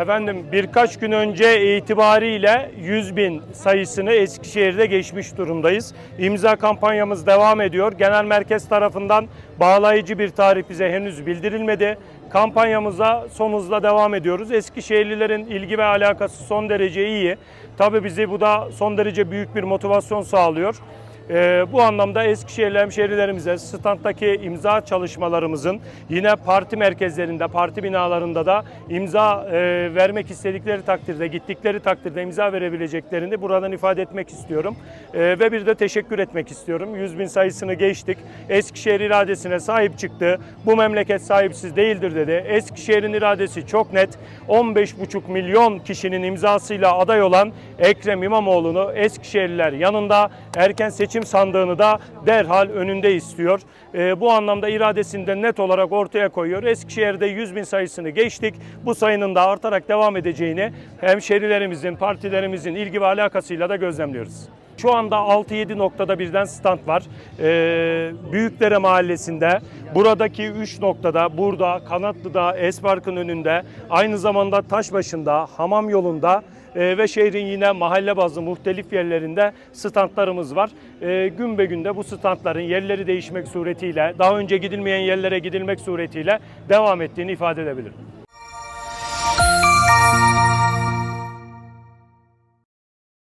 Efendim birkaç gün önce itibariyle 100 bin sayısını Eskişehir'de geçmiş durumdayız. İmza kampanyamız devam ediyor. Genel merkez tarafından bağlayıcı bir tarih bize henüz bildirilmedi. Kampanyamıza son hızla devam ediyoruz. Eskişehirlilerin ilgi ve alakası son derece iyi. Tabii bizi bu da son derece büyük bir motivasyon sağlıyor. Ee, bu anlamda Eskişehirli hemşehrilerimize standdaki imza çalışmalarımızın yine parti merkezlerinde, parti binalarında da imza e, vermek istedikleri takdirde, gittikleri takdirde imza verebileceklerini buradan ifade etmek istiyorum. Ee, ve bir de teşekkür etmek istiyorum. 100 bin sayısını geçtik. Eskişehir iradesine sahip çıktı. Bu memleket sahipsiz değildir dedi. Eskişehir'in iradesi çok net. 15,5 milyon kişinin imzasıyla aday olan Ekrem İmamoğlu'nu Eskişehirliler yanında erken seçim sandığını da derhal önünde istiyor. Ee, bu anlamda iradesini de net olarak ortaya koyuyor. Eskişehir'de 100 bin sayısını geçtik. Bu sayının da artarak devam edeceğini hemşerilerimizin, partilerimizin ilgi ve alakasıyla da gözlemliyoruz. Şu anda 6-7 noktada birden stand var. Ee, Büyükdere Mahallesi'nde, buradaki 3 noktada, burada, Kanatlı'da, Espark'ın önünde, aynı zamanda Taşbaşı'nda, Hamam yolunda e, ve şehrin yine mahalle bazlı muhtelif yerlerinde standlarımız var. E, gün be günde bu standların yerleri değişmek suretiyle, daha önce gidilmeyen yerlere gidilmek suretiyle devam ettiğini ifade edebilirim.